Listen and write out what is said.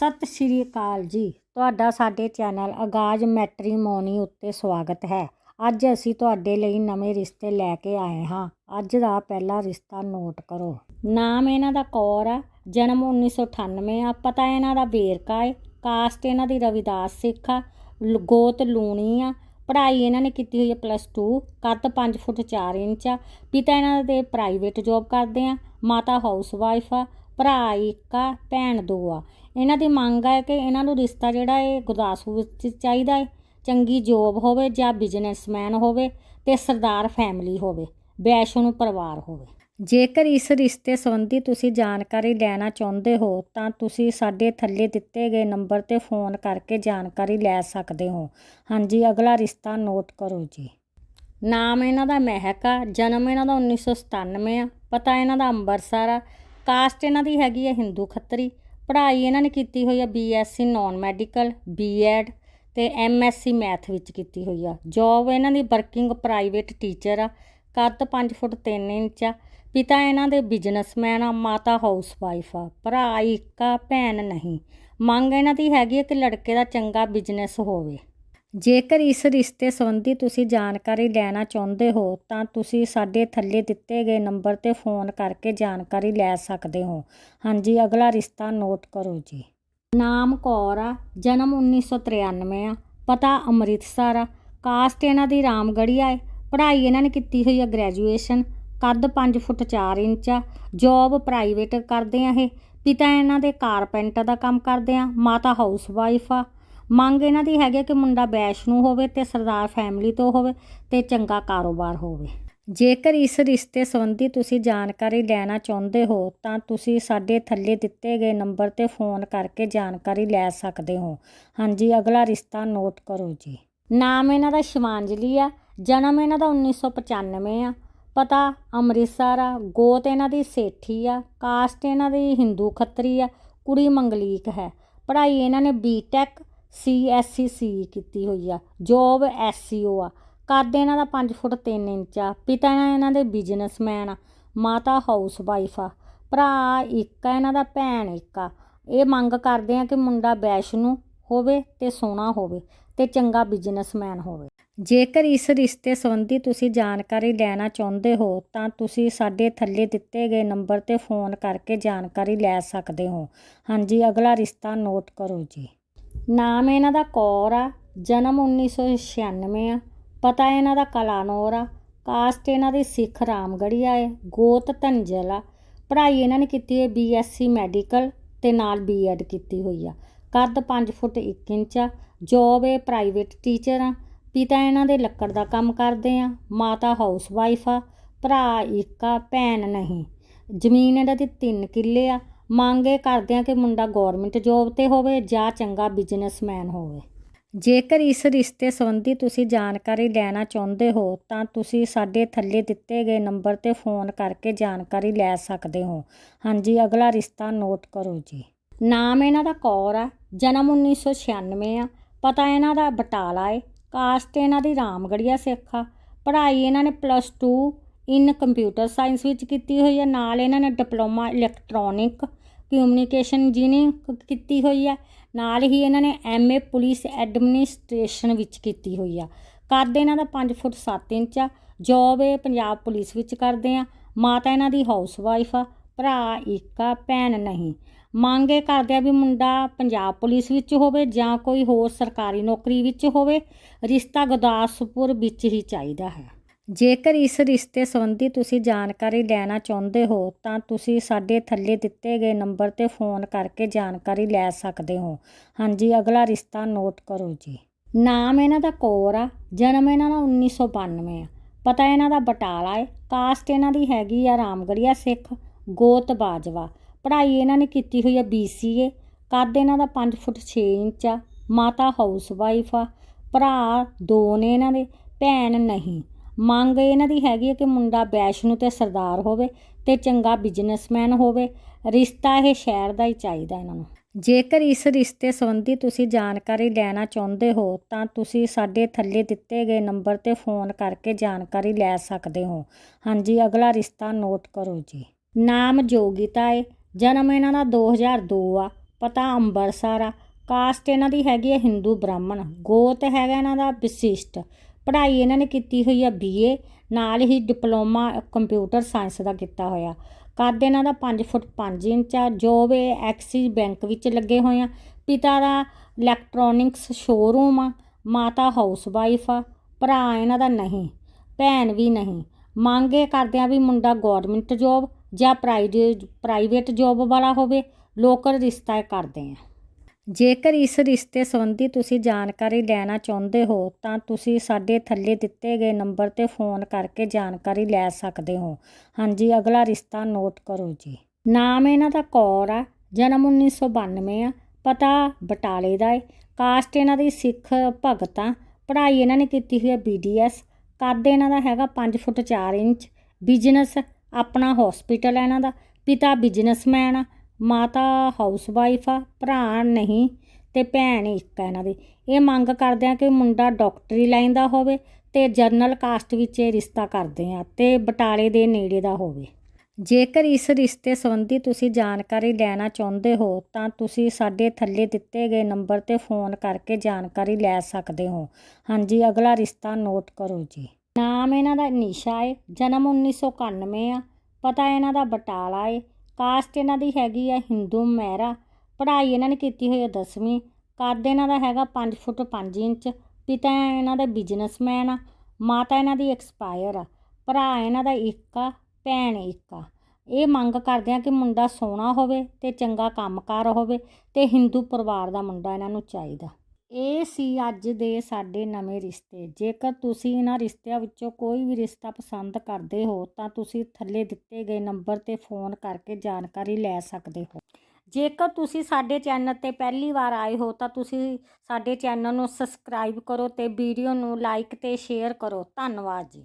ਸਤਿ ਸ਼੍ਰੀ ਅਕਾਲ ਜੀ। ਤੁਹਾਡਾ ਸਾਡੇ ਚੈਨਲ ਆਗਾਜ਼ ਮੈਟਰੀਮੋਨੀ ਉੱਤੇ ਸਵਾਗਤ ਹੈ। ਅੱਜ ਅਸੀਂ ਤੁਹਾਡੇ ਲਈ ਨਵੇਂ ਰਿਸ਼ਤੇ ਲੈ ਕੇ ਆਏ ਹਾਂ। ਅੱਜ ਦਾ ਪਹਿਲਾ ਰਿਸ਼ਤਾ ਨੋਟ ਕਰੋ। ਨਾਮ ਇਹਨਾਂ ਦਾ ਕੌਰ ਆ। ਜਨਮ 1998 ਆ। ਪਤਾ ਇਹਨਾਂ ਦਾ ਵੇਰਕਾ ਹੈ ਕਾਸਟ ਇਹਨਾਂ ਦੀ ਰਵਿਦਾਸ ਸਿੱਖ ਆ। ਲ- ਗੋਤ ਲੂਣੀ ਆ। ਪੜ੍ਹਾਈ ਇਹਨਾਂ ਨੇ ਕੀਤੀ ਹੋਈ ਹੈ ਪਲੱਸ 2 ਕੱਦ 5 ਫੁੱਟ 4 ਇੰਚ ਆ। ਪਿਤਾ ਇਹਨਾਂ ਦੇ ਪ੍ਰਾਈਵੇਟ ਜੌਬ ਕਰਦੇ ਆ। ਮਾਤਾ ਹਾਊਸ ਵਾਈਫ ਆ। ਭਰਾ, ਇੱਕ ਆ, ਭੈਣ ਦੋ ਆ। ਇਹਨਾਂ ਦੀ ਮੰਗ ਹੈ ਕਿ ਇਹਨਾਂ ਨੂੰ ਰਿਸ਼ਤਾ ਜਿਹੜਾ ਹੈ ਗੁਰਦਾਸਪੁਰ ਵਿੱਚ ਚਾਹੀਦਾ ਹੈ ਚੰਗੀ ਜੋਬ ਹੋਵੇ ਜਾਂ ਬਿਜ਼ਨਸਮੈਨ ਹੋਵੇ ਤੇ ਸਰਦਾਰ ਫੈਮਿਲੀ ਹੋਵੇ ਵੈਸ਼ਨੂੰ ਪਰਿਵਾਰ ਹੋਵੇ। ਜੇਕਰ ਇਸ ਰਿਸ਼ਤੇ ਸੰਬੰਧੀ ਤੁਸੀਂ ਜਾਣਕਾਰੀ ਲੈਣਾ ਚਾਹੁੰਦੇ ਹੋ, ਤਾਂ ਤੁਸੀਂ ਸਾਡੇ ਥੱਲੇ ਦਿੱਤੇ ਗਏ ਨੰਬਰ ਤੇ ਫੋਨ ਕਰਕੇ ਜਾਣਕਾਰੀ ਲੈ ਸਕਦੇ ਹੋ। ਹਾਂਜੀ, ਅਗਲਾ ਰਿਸ਼ਤਾ ਨੋਟ ਕਰੋ ਜੀ। ਨਾਮ ਇਹਨਾਂ ਦਾ ਮਹਿਕ ਆ, ਜਨਮ ਇਹਨਾਂ ਦਾ 1997 ਆ, ਪਤਾ ਇਹਨਾਂ ਦਾ ਅੰਮ੍ਰਿਤਸਰ ਆ। ਕਾਸਟ ਇਹਨਾਂ ਦੀ ਹੈਗੀ ਹੈ ਹਿੰਦੂ ਖੱਤਰੀ। ਪੜ੍ਹਾਈ ਇਹਨਾਂ ਨੇ ਕੀਤੀ ਹੋਈ ਆ ਬੀਐਸਸੀ ਨਾਨ ਮੈਡੀਕਲ, ਬੀਐਡ ਤੇ ਐਮਐਸਸੀ ਮੈਥ ਵਿੱਚ ਕੀਤੀ ਹੋਈ ਆ। ਜੌਬ ਇਹਨਾਂ ਦੀ ਵਰਕਿੰਗ ਪ੍ਰਾਈਵੇਟ ਟੀਚਰ ਆ, ਕੱਦ 5 ਫੁੱਟ 3 ਇੰਚ ਆ। ਪਿਤਾ ਇਹਨਾਂ ਦੇ ਬਿਜ਼ਨਸਮੈਨ ਆ, ਮਾਤਾ ਹਾਊਸ ਵਾਈਫ ਆ। ਭਰਾ ਇੱਕ ਆ, ਭੈਣ ਨਹੀਂ। ਮੰਗ ਇਹਨਾਂ ਦੀ ਹੈਗੀ ਹੈ ਕਿ ਲੜਕੇ ਦਾ ਚੰਗਾ ਬਿਜ਼ਨਸ ਹੋਵੇ। ਜੇਕਰ ਇਸ ਰਿਸ਼ਤੇ ਸੰਬੰਧੀ ਤੁਸੀਂ ਜਾਣਕਾਰੀ ਲੈਣਾ ਚਾਹੁੰਦੇ ਹੋ, ਤਾਂ ਤੁਸੀਂ ਸਾਡੇ ਥੱਲੇ ਦਿੱਤੇ ਗਏ ਨੰਬਰ ਤੇ ਫੋਨ ਕਰਕੇ ਜਾਣਕਾਰੀ ਲੈ ਸਕਦੇ ਹੋ। ਹਾਂਜੀ, ਅਗਲਾ ਰਿਸ਼ਤਾ ਨੋਟ ਕਰੋ ਜੀ। ਨਾਮ ਕੌਰ ਆ, ਜਨਮ 1993 ਆ, ਪਤਾ ਅੰਮ੍ਰਿਤਸਰ ਆ। ਕਾਸਟ ਇਹਨਾਂ ਦੀ ਰਾਮਗੜੀਆ ਹੈ ਪੜ੍ਹਾਈ ਇਹਨਾਂ ਨੇ ਕੀਤੀ ਹੋਈ ਆ ਗ੍ਰੈਜੂਏਸ਼ਨ। ਕੱਦ 5 ਫੁੱਟ 4 ਇੰਚ ਆ। ਜੌਬ ਪ੍ਰਾਈਵੇਟ ਕਰਦੇ ਆ ਇਹ। ਪਿਤਾ ਇਹਨਾਂ ਦੇ ਕਾਰਪੈਂਟਰ ਦਾ ਕੰਮ ਕਰਦੇ ਆ। ਮਾਤਾ ਹਾਊਸ ਵਾਈਫ ਆ। ਮੰਗ ਇਹਨਾਂ ਦੀ ਹੈਗੀ ਕਿ ਮੁੰਡਾ ਵੈਸ਼ਨੂ ਹੋਵੇ ਤੇ ਸਰਦਾਰ ਫੈਮਿਲੀ ਤੋਂ ਹੋਵੇ ਤੇ ਚੰਗਾ ਕਾਰੋਬਾਰ ਹੋਵੇ। ਜੇਕਰ ਇਸ ਰਿਸ਼ਤੇ ਸੰਬੰਧੀ ਤੁਸੀਂ ਜਾਣਕਾਰੀ ਲੈਣਾ ਚਾਹੁੰਦੇ ਹੋ, ਤਾਂ ਤੁਸੀਂ ਸਾਡੇ ਥੱਲੇ ਦਿੱਤੇ ਗਏ ਨੰਬਰ ਤੇ ਫੋਨ ਕਰਕੇ ਜਾਣਕਾਰੀ ਲੈ ਸਕਦੇ ਹੋ। ਹਾਂਜੀ, ਅਗਲਾ ਰਿਸ਼ਤਾ ਨੋਟ ਕਰੋ ਜੀ। ਨਾਮ ਇਹਨਾਂ ਦਾ ਸ਼ਿਵਾਂਜਲੀ ਆ, ਜਨਮ ਇਹਨਾਂ ਦਾ 1995 ਆ। ਪਤਾ, ਅੰਮ੍ਰਿਤਸਰ ਆ, ਗੋਤ ਇਹਨਾਂ ਦੀ ਸੇਠੀ ਆ, ਕਾਸਟ ਇਹਨਾਂ ਦੀ ਹਿੰਦੂ ਖੱਤਰੀ ਆ, ਕੁੜੀ ਮੰਗਲੀਕ ਹੈ। ਪੜ੍ਹਾਈ ਇਹਨਾਂ ਨੇ ਬੀਟੈਕ ਸੀ ਐੱਸ ਸੀ ਕੀਤੀ ਹੋਈ ਆ ਜੋਬ ਐਸਸੀਓ ਆ। ਕੱਦ ਇਹਨਾਂ ਦਾ 5 ਫੁੱਟ 3 ਇੰਚ ਆ, ਪਿਤਾ ਇਹਨਾਂ ਦੇ ਬਿਜ਼ਨਸਮੈਨ ਆ, ਮਾਤਾ ਹਾਊਸ ਵਾਈਫ ਆ, ਭਰਾ ਇੱਕ ਆ, ਇਹਨਾਂ ਦਾ ਭੈਣ ਇੱਕ ਆ। ਇਹ ਮੰਗ ਕਰਦੇ ਆ ਕਿ ਮੁੰਡਾ ਵੈਸ਼ਨੂ ਹੋਵੇ ਤੇ ਸੋਹਣਾ ਹੋਵੇ ਤੇ ਚੰਗਾ ਬਿਜ਼ਨਸਮੈਨ ਹੋਵੇ। ਜੇਕਰ ਇਸ ਰਿਸ਼ਤੇ ਸੰਬੰਧੀ ਤੁਸੀਂ ਜਾਣਕਾਰੀ ਲੈਣਾ ਚਾਹੁੰਦੇ ਹੋ, ਤਾਂ ਤੁਸੀਂ ਸਾਡੇ ਥੱਲੇ ਦਿੱਤੇ ਗਏ ਨੰਬਰ ਤੇ ਫੋਨ ਕਰਕੇ ਜਾਣਕਾਰੀ ਲੈ ਸਕਦੇ ਹੋ। ਹਾਂਜੀ, ਅਗਲਾ ਰਿਸ਼ਤਾ ਨੋਟ ਕਰੋ ਜੀ। ਨਾਮ ਇਹਨਾਂ ਦਾ ਕੌਰ ਆ, ਜਨਮ 1996 ਆ। ਪਤਾ ਇਹਨਾਂ ਦਾ ਕਲਾਨੌਰ ਆ। ਕਾਸਟ ਇਹਨਾਂ ਦੀ ਸਿੱਖ ਰਾਮਗੜੀਆ ਹੈ ਗੋਤ ਧੰਜਲ ਆ। ਪੜ੍ਹਾਈ ਇਹਨਾਂ ਨੇ ਕੀਤੀ ਹੈ ਬੀਐਸਸੀ ਮੈਡੀਕਲ ਤੇ ਨਾਲ ਬੀਐਡ ਕੀਤੀ ਹੋਈ ਆ। ਕੱਦ 5 ਫੁੱਟ 1 ਇੰਚ ਆ। ਜੋਬ ਹੈ ਪ੍ਰਾਈਵੇਟ ਟੀਚਰ ਆ। ਪਿਤਾ ਇਹਨਾਂ ਦੇ ਲੱਕੜ ਦਾ ਕੰਮ ਕਰਦੇ ਆ। ਮਾਤਾ ਹਾਊਸ ਵਾਈਫ ਆ। ਭਰਾ ਇੱਕ ਆ, ਭੈਣ ਨਹੀਂ। ਜ਼ਮੀਨ ਇਹਨਾਂ ਦੀ 3 ਕਿੱਲੇ ਆ। ਮੰਗ ਇਹ ਕਰਦੇ ਆ ਕਿ ਮੁੰਡਾ ਗਵਰਨਮੈਂਟ ਜੋਬ ਤੇ ਹੋਵੇ ਜਾਂ ਚੰਗਾ ਬਿਜ਼ਨਸਮੈਨ ਹੋਵੇ। ਜੇਕਰ ਇਸ ਰਿਸ਼ਤੇ ਸੰਬੰਧੀ ਤੁਸੀਂ ਜਾਣਕਾਰੀ ਲੈਣਾ ਚਾਹੁੰਦੇ ਹੋ, ਤਾਂ ਤੁਸੀਂ ਸਾਡੇ ਥੱਲੇ ਦਿੱਤੇ ਗਏ ਨੰਬਰ ਤੇ ਫੋਨ ਕਰਕੇ ਜਾਣਕਾਰੀ ਲੈ ਸਕਦੇ ਹੋ। ਹਾਂਜੀ, ਅਗਲਾ ਰਿਸ਼ਤਾ ਨੋਟ ਕਰੋ ਜੀ। ਨਾਮ ਇਹਨਾਂ ਦਾ ਕੌਰ ਆ, ਜਨਮ 1996 ਆ। ਪਤਾ ਇਹਨਾਂ ਦਾ ਬਟਾਲਾ ਏ। ਕਾਸਟ ਇਹਨਾਂ ਦੀ ਰਾਮਗੜੀਆ ਸਿੱਖ ਆ। ਪੜ੍ਹਾਈ ਇਹਨਾਂ ਨੇ ਪਲੱਸ 2 ਇਨ ਕੰਪਿਊਟਰ ਸਾਇੰਸ ਵਿੱਚ ਕੀਤੀ ਹੋਈ ਹੈ ਨਾਲ ਇਹਨਾਂ ਨੇ ਡਿਪਲੋਮਾ ਇਲੈਕਟ੍ਰੋਨਿਕ ਕਮਿਊਨੀਕੇਸ਼ਨ ਇੰਜੀਨੀਅਰਿੰਗ ਕੀਤੀ ਹੋਈ ਆ। ਨਾਲ ਹੀ ਇਹਨਾਂ ਨੇ ਐਮਏ ਪੁਲਿਸ ਐਡਮਿਨਿਸਟ੍ਰੇਸ਼ਨ ਵਿੱਚ ਕੀਤੀ ਹੋਈ ਆ। ਕੱਦ ਇਹਨਾਂ ਦਾ 5 ਫੁੱਟ 7 ਇੰਚ ਆ। ਜੌਬ ਇਹ ਪੰਜਾਬ ਪੁਲਿਸ ਵਿੱਚ ਕਰਦੇ ਆ। ਮਾਤਾ ਇਹਨਾਂ ਦੀ ਹਾਊਸ ਵਾਈਫ ਆ। ਭਰਾ ਇੱਕ ਆ, ਭੈਣ ਨਹੀਂ। ਮੰਗ ਇਹ ਕਰਦੇ ਆ ਵੀ ਮੁੰਡਾ ਪੰਜਾਬ ਪੁਲਿਸ ਵਿੱਚ ਹੋਵੇ ਜਾਂ ਕੋਈ ਹੋਰ ਸਰਕਾਰੀ ਨੌਕਰੀ ਵਿੱਚ ਹੋਵੇ, ਰਿਸ਼ਤਾ ਗੁਰਦਾਸਪੁਰ ਵਿੱਚ ਹੀ ਚਾਹੀਦਾ ਹੈ। ਜੇਕਰ ਇਸ ਰਿਸ਼ਤੇ ਸੰਬੰਧੀ ਤੁਸੀਂ ਜਾਣਕਾਰੀ ਲੈਣਾ ਚਾਹੁੰਦੇ ਹੋ, ਤਾਂ ਤੁਸੀਂ ਸਾਡੇ ਥੱਲੇ ਦਿੱਤੇ ਗਏ ਨੰਬਰ ਤੇ ਫੋਨ ਕਰਕੇ ਜਾਣਕਾਰੀ ਲੈ ਸਕਦੇ ਹੋ। ਹਾਂਜੀ, ਅਗਲਾ ਰਿਸ਼ਤਾ ਨੋਟ ਕਰੋ ਜੀ। ਨਾਮ ਇਹਨਾਂ ਦਾ ਕੌਰ ਆ, ਜਨਮ ਇਹਨਾਂ ਦਾ 1992 ਆ। ਪਤਾ ਇਹਨਾਂ ਦਾ ਬਟਾਲਾ ਹੈ ਕਾਸਟ ਇਹਨਾਂ ਦੀ ਹੈਗੀ ਆ ਰਾਮਗੜੀਆ ਸਿੱਖ, ਗੋਤ ਬਾਜਵਾ। ਪੜ੍ਹਾਈ ਇਹਨਾਂ ਨੇ ਕੀਤੀ ਹੋਈ ਆ ਬੀਸੀਏ ਕੱਦ ਇਹਨਾਂ ਦਾ 5 ਫੁੱਟ 6 ਇੰਚ ਆ, ਮਾਤਾ ਹਾਊਸ ਵਾਈਫ ਆ, ਭਰਾ ਦੋ ਨੇ ਇਹਨਾਂ ਦੇ, ਭੈਣ ਨਹੀਂ। ਮੰਗ ਇਹਨਾਂ ਦੀ ਹੈਗੀ ਹੈ ਕਿ ਮੁੰਡਾ ਵੈਸ਼ਨੂ ਤੇ ਸਰਦਾਰ ਹੋਵੇ ਤੇ ਚੰਗਾ ਬਿਜ਼ਨਸਮੈਨ ਹੋਵੇ। ਰਿਸ਼ਤਾ ਇਹ ਸ਼ਹਿਰ ਦਾ ਹੀ ਚਾਹੀਦਾ ਇਹਨਾਂ ਨੂੰ। ਜੇਕਰ ਇਸ ਰਿਸ਼ਤੇ ਸੰਬੰਧੀ ਤੁਸੀਂ ਜਾਣਕਾਰੀ ਲੈਣਾ ਚਾਹੁੰਦੇ ਹੋ, ਤਾਂ ਤੁਸੀਂ ਸਾਡੇ ਥੱਲੇ ਦਿੱਤੇ ਗਏ ਨੰਬਰ ਤੇ ਫੋਨ ਕਰਕੇ ਜਾਣਕਾਰੀ ਲੈ ਸਕਦੇ ਹੋ। ਹਾਂਜੀ, ਅਗਲਾ ਰਿਸ਼ਤਾ ਨੋਟ ਕਰੋ ਜੀ। ਨਾਮ ਜੋਗਿਤਾ ਹੈ ਜਨਮ ਇਹਨਾਂ ਦਾ 2002 ਆ। ਪਤਾ ਅੰਬਰਸਰ ਆ। ਕਾਸਟ ਇਹਨਾਂ ਦੀ ਹੈਗੀ ਹੈ ਹਿੰਦੂ ਬ੍ਰਾਹਮਣ। ਗੋਤ ਹੈਗਾ ਇਹਨਾਂ ਦਾ ਵਿਸ਼ਿਸ਼ਟ। ਪੜ੍ਹਾਈ ਇਹਨਾਂ ਨੇ ਕੀਤੀ ਹੋਈ ਆ ਬੀਏ ਨਾਲ ਹੀ ਡਿਪਲੋਮਾ ਕੰਪਿਊਟਰ ਸਾਇੰਸ ਦਾ ਕੀਤਾ ਹੋਇਆ। ਕੱਦ ਇਹਨਾਂ ਦਾ 5 ਫੁੱਟ 5 ਇੰਚ ਆ ਜੋਬ ਇਹ ਐਕਸਿਸ ਬੈਂਕ ਵਿੱਚ ਲੱਗੇ ਹੋਏ ਆ। ਪਿਤਾ ਦਾ ਇਲੈਕਟ੍ਰੋਨਿਕਸ ਸ਼ੋਰੂਮ ਆ, ਮਾਤਾ ਹਾਊਸ ਵਾਈਫ ਆ, ਭਰਾ ਇਹਨਾਂ ਦਾ ਨਹੀਂ, ਭੈਣ ਵੀ ਨਹੀਂ। ਮੰਗੇ ਕਰਦੇ ਆ ਵੀ ਮੁੰਡਾ ਗਵਰਨਮੈਂਟ ਜੋਬ ਜਾਂ ਪ੍ਰਾਈਵੇਟ ਪ੍ਰਾਈਵੇਟ ਜੋਬ ਵਾਲਾ ਹੋਵੇ ਲੋਕਲ ਰਿਸ਼ਤਾ ਕਰਦੇ ਆ। ਜੇਕਰ ਇਸ ਰਿਸ਼ਤੇ ਸੰਬੰਧੀ ਤੁਸੀਂ ਜਾਣਕਾਰੀ ਲੈਣਾ ਚਾਹੁੰਦੇ ਹੋ, ਤਾਂ ਤੁਸੀਂ ਸਾਡੇ ਥੱਲੇ ਦਿੱਤੇ ਗਏ ਨੰਬਰ ਤੇ ਫੋਨ ਕਰਕੇ ਜਾਣਕਾਰੀ ਲੈ ਸਕਦੇ ਹੋ। ਹਾਂਜੀ, ਅਗਲਾ ਰਿਸ਼ਤਾ ਨੋਟ ਕਰੋ ਜੀ। ਨਾਮ ਇਹਨਾਂ ਦਾ ਕੌਰ ਆ, ਜਨਮ 1992 ਆ, ਪਤਾ ਬਟਾਲੇ ਦਾ ਹੈ ਕਾਸਟ ਇਹਨਾਂ ਦੀ ਸਿੱਖ ਭਗਤ ਆ। ਪੜ੍ਹਾਈ ਇਹਨਾਂ ਨੇ ਕੀਤੀ ਹੋਈ ਹੈ ਬੀਡੀਐਸ ਕੱਦ ਇਹਨਾਂ ਦਾ ਹੈਗਾ 5 ਫੁੱਟ 4 ਇੰਚ। ਬਿਜ਼ਨਸ ਆਪਣਾ ਹਸਪੀਟਲ ਹੈ ਇਹਨਾਂ ਦਾ। ਪਿਤਾ ਬਿਜ਼ਨਸਮੈਨ ਆ। ਮਾਤਾ ਹਾਊਸ ਵਾਈਫ ਆ, ਭਰਾ ਨਹੀਂ ਤੇ ਭੈਣ ਇੱਕ ਆ ਇਹਨਾਂ ਦੀ। ਇਹ ਮੰਗ ਕਰਦੇ ਆ ਕਿ ਮੁੰਡਾ ਡਾਕਟਰੀ ਲਾਈਨ ਦਾ ਹੋਵੇ ਤੇ ਜਰਨਲ ਕਾਸਟ ਵਿੱਚ ਇਹ ਰਿਸ਼ਤਾ ਕਰਦੇ ਆ ਤੇ ਬਟਾਲੇ ਦੇ ਨੇੜੇ ਦਾ ਹੋਵੇ। ਜੇਕਰ ਇਸ ਰਿਸ਼ਤੇ ਸੰਬੰਧੀ ਤੁਸੀਂ ਜਾਣਕਾਰੀ ਲੈਣਾ ਚਾਹੁੰਦੇ ਹੋ, ਤਾਂ ਤੁਸੀਂ ਸਾਡੇ ਥੱਲੇ ਦਿੱਤੇ ਗਏ ਨੰਬਰ ਤੇ ਫੋਨ ਕਰਕੇ ਜਾਣਕਾਰੀ ਲੈ ਸਕਦੇ ਹੋ। ਹਾਂਜੀ, ਅਗਲਾ ਰਿਸ਼ਤਾ ਨੋਟ ਕਰੋ ਜੀ। ਨਾਮ ਇਹਨਾਂ ਦਾ ਨਿਸ਼ਾ ਹੈ ਜਨਮ 1991 ਆ, ਪਤਾ ਇਹਨਾਂ ਦਾ ਬਟਾਲਾ ਹੈ ਕਾਸਟ ਇਹਨਾਂ ਦੀ ਹੈਗੀ ਆ ਹਿੰਦੂ ਮਹਿਰਾ ਪੜ੍ਹਾਈ ਇਹਨਾਂ ਨੇ ਕੀਤੀ ਹੋਈ ਹੈ 10ਵੀਂ ਕੱਦ ਇਹਨਾਂ ਦਾ ਹੈਗਾ 5 ਫੁੱਟ 5 ਇੰਚ। ਪਿਤਾ ਇਹਨਾਂ ਦਾ ਬਿਜ਼ਨਸਮੈਨ ਆ। ਮਾਤਾ ਇਹਨਾਂ ਦੀ ਐਕਸਪਾਇਰ ਆ। ਭਰਾ ਇਹਨਾਂ ਦਾ ਇੱਕ ਆ, ਭੈਣ ਇੱਕ ਆ। ਇਹ ਮੰਗ ਕਰਦੇ ਆ ਕਿ ਮੁੰਡਾ ਸੋਹਣਾ ਹੋਵੇ ਤੇ ਚੰਗਾ ਕੰਮਕਾਰ ਹੋਵੇ ਤੇ ਹਿੰਦੂ ਪਰਿਵਾਰ ਦਾ ਮੁੰਡਾ ਇਹਨਾਂ ਨੂੰ ਚਾਹੀਦਾ। ਇਹ ਸੀ ਅੱਜ ਦੇ ਸਾਡੇ ਨਵੇਂ ਰਿਸ਼ਤੇ। ਜੇਕਰ ਤੁਸੀਂ ਇਹਨਾਂ ਰਿਸ਼ਤਿਆਂ ਵਿੱਚੋਂ ਕੋਈ ਵੀ ਰਿਸ਼ਤਾ ਪਸੰਦ ਕਰਦੇ ਹੋ, ਤਾਂ ਤੁਸੀਂ ਥੱਲੇ ਦਿੱਤੇ ਗਏ ਨੰਬਰ ਤੇ ਫੋਨ ਕਰਕੇ ਜਾਣਕਾਰੀ ਲੈ ਸਕਦੇ ਹੋ। ਜੇਕਰ ਤੁਸੀਂ ਸਾਡੇ ਚੈਨਲ ਤੇ ਪਹਿਲੀ ਵਾਰ ਆਏ ਹੋ, ਤਾਂ ਤੁਸੀਂ ਸਾਡੇ ਚੈਨਲ ਨੂੰ ਸਬਸਕ੍ਰਾਈਬ ਕਰੋ ਤੇ ਵੀਡੀਓ ਨੂੰ ਲਾਈਕ ਤੇ ਸ਼ੇਅਰ ਕਰੋ। ਧੰਨਵਾਦ ਜੀ।